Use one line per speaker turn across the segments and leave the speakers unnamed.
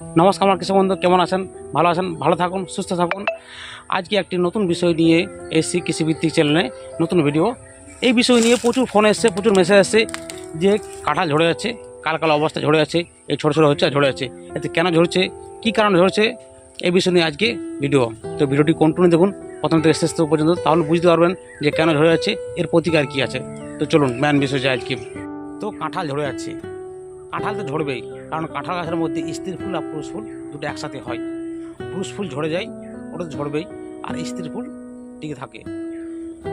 নমস্কার আমার কৃষক বন্ধু, কেমন আছেন? ভালো আছেন? ভালো থাকুন, সুস্থ থাকুন। আজকে একটি নতুন বিষয় নিয়ে এসছি কৃষিভিত্তিক চ্যানেলে নতুন ভিডিও এই বিষয় নিয়ে প্রচুর ফোন এসছে, প্রচুর মেসেজ এসছে যে কাঁঠাল ঝরে যাচ্ছে, কাল কাল অবস্থা ঝরে যাচ্ছে, এই ছোটো ছোটো হচ্ছে আর ঝরে যাচ্ছে। এতে কেন ঝরছে? কী কারণে ঝরছে? এই বিষয় নিয়ে আজকে ভিডিও তো ভিডিওটি কন্টিনিউ দেখুন, প্রথম থেকে শেষ পর্যন্ত, তাহলে বুঝতে পারবেন যে কেন ঝরে যাচ্ছে, এর প্রতিকার কী আছে। তো চলুন ম্যান বিষয় যে আজকে। তো কাঁঠাল ঝরে যাচ্ছে। কাঁঠাল তো ঝরবেই কারণ কাঁঠাল গাছের মধ্যে স্ত্রী ফুল আর পুরুষ ফুল দুটো একসাথে হয়। পুরুষ ফুল ঝরে যায়, ওটা ঝরবেই, আর স্ত্রী ফুল টিকে থাকে।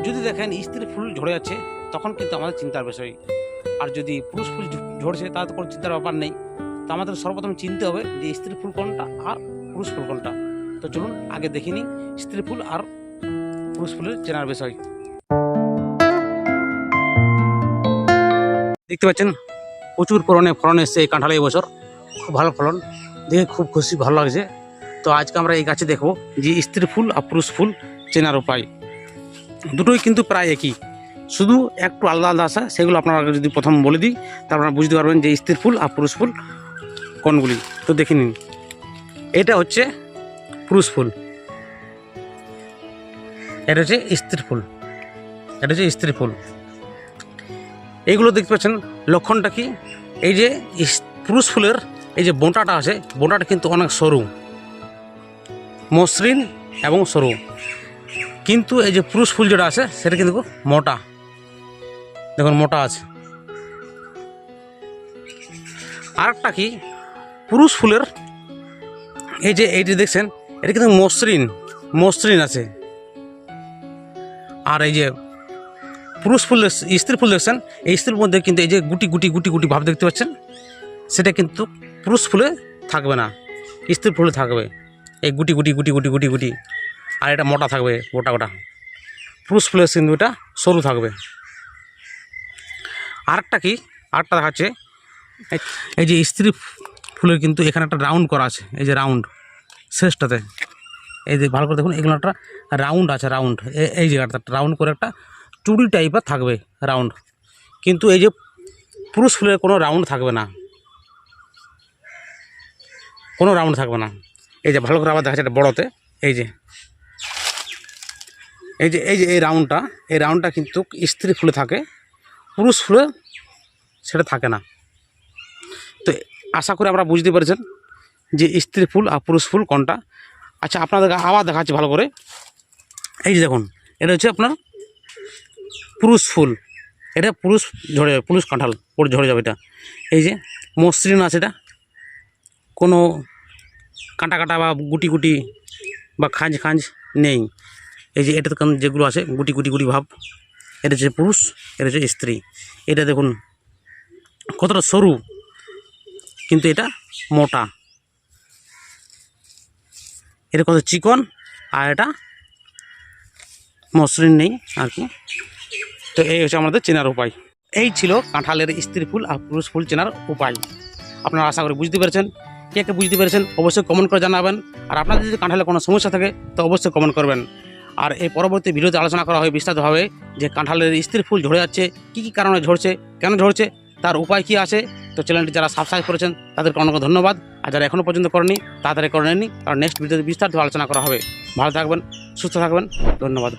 যদি দেখেন স্ত্রী ফুল ঝরে যাচ্ছে, তখন কিন্তু আমাদের চিন্তার বিষয়। আর যদি পুরুষ ফুল ঝরছে, তাহলে তো কোনো চিন্তার ব্যাপার নেই। তো আমাদের সর্বপ্রথম চিনতে হবে যে স্ত্রী ফুল কোনটা আর পুরুষ ফুল কোনটা। তো চলুন আগে দেখিনি স্ত্রী ফুল আর পুরুষ ফুলের চেনার বিষয়। দেখতে পাচ্ছেন? প্রচুর পরিমাণে ফলন এসছে এই কাঁঠালে এবছর খুব ভালো ফলন। দেখে খুব খুশি, ভালো লাগছে। তো আজকে আমরা এই গাছে দেখব যে স্ত্রী ফুল আর পুরুষ ফুল চেনার উপায় দুটোই কিন্তু প্রায় একই। শুধু একটু আলাদা আলাদা আছে সেগুলো আপনারা যদি প্রথম বলে দিই, তাহলে আপনারা বুঝতে পারবেন যে স্ত্রী ফুল আর পুরুষ ফুল কোনগুলি। তো দেখে নিন। এটা হচ্ছে পুরুষ ফুল। এটা হচ্ছে স্ত্রী ফুল। এটা হচ্ছে স্ত্রী ফুল। এইগুলো দেখতে পাচ্ছেন, লক্ষণটা কি? এই যে পুরুষ ফুলের এই যে বোঁটাটা আছে, বোঁটাটা কিন্তু অনেক সরু, মসৃণ এবং সরু। কিন্তু এই যে পুরুষ ফুল যেটা আছে, সেটা কিন্তু মোটা। দেখুন, মোটা আছে। আরেকটা কি? পুরুষ ফুলের এই যে এইটি দেখছেন, এটা কিন্তু মসৃণ মসৃণ আছে। আর এই যে পুরুষ ফুল স্ত্রী ফুল দেখছেন এই স্ত্রীর মধ্যে কিন্তু এই যে গুটি গুটি গুটি গুটি ভাব দেখতে পাচ্ছেন, সেটা কিন্তু পুরুষ ফুলে থাকবে না স্ত্রী ফুলে থাকবে। এই গুটি গুটি গুটি গুটি গুটি গুটি, আর এটা মোটা থাকবে, গোটা গোটা। পুরুষ ফুলের কিন্তু এটা সরু থাকবে। আরেকটা কি? আরেকটা দেখাচ্ছে, এই- যে স্ত্রী ফুলের কিন্তু এখানে একটা রাউন্ড করা আছে, এই যে রাউন্ড, শেষটাতে। এই যে ভালো করে দেখুন, এগুলো একটা রাউন্ড আছে, রাউন্ড। এই জায়গাটা রাউন্ড করে একটা চুড়ি টাইপের থাকবে রাউন্ড কিন্তু এই যে পুরুষ ফুলের কোনো রাউন্ড থাকবে না। কোনো রাউন্ড থাকবে না। এই যে ভালো করে আবার দেখা যাচ্ছে বড়োতে। এই যে এই যে এই যে এই রাউন্ডটা এই রাউন্ডটা কিন্তু স্ত্রী ফুলে থাকে, পুরুষ ফুলে সেটা থাকে না। তো আশা করি আমরা বুঝতে পেরেছেন যে স্ত্রী ফুল আর পুরুষ ফুল কোনটা। আচ্ছা আপনাদেরকে আবার দেখাচ্ছি ভালো করে। এই যে দেখুন, এটা হচ্ছে আপনার পুরুষ ফুল। এটা পুরুষ ঝরে যাবে, পুরুষ কাঁঠাল পরে ঝরে যাবে এটা। এই যে মসৃণ আছে এটা। কোনো কাঁটা কাঁটা বা গুটি গুটি বা খাঁজ খাঁজ নেই। এই যে এটা যেগুলো আছে, গুটি গুটি গুটি ভাব। এটা হচ্ছে পুরুষ, এটা হচ্ছে স্ত্রী। এটা দেখুন কতটা সরু, কিন্তু এটা মোটা। এটা কত চিকন আর এটা মসৃণ নেই আর কি। তো এই হচ্ছে আমাদের চেনার উপায়। এই ছিল কাঁঠালের স্ত্রী ফুল আর পুরুষ ফুল চেনার উপায়। আপনারা আশা করি বুঝতে পেরেছেন। কে কে বুঝতে পেরেছেন, অবশ্যই কমেন্ট করে জানাবেন। আর আপনাদের যদি কাঁঠালে কোনো সমস্যা থাকে, তো অবশ্যই কমেন্ট করবেন। আর এই পরবর্তী ভিডিওতে আলোচনা করা হয় বিস্তারিতভাবে যে কাঁঠালের স্ত্রী ফুল ঝরে যাচ্ছে, কী কী কারণে ঝরছে, কেন ঝরছে, তার উপায় কী আছে? তো চ্যানেলটি যারা সাবস্ক্রাইব করেছেন, তাদেরকে অনেক ধন্যবাদ। আর যারা এখনও পর্যন্ত করেনি তাড়াতাড়ি করে নেননি। কারণ নেক্সট ভিডিওতে বিস্তারিত আলোচনা করা হবে। ভালো থাকবেন, সুস্থ থাকবেন। ধন্যবাদ।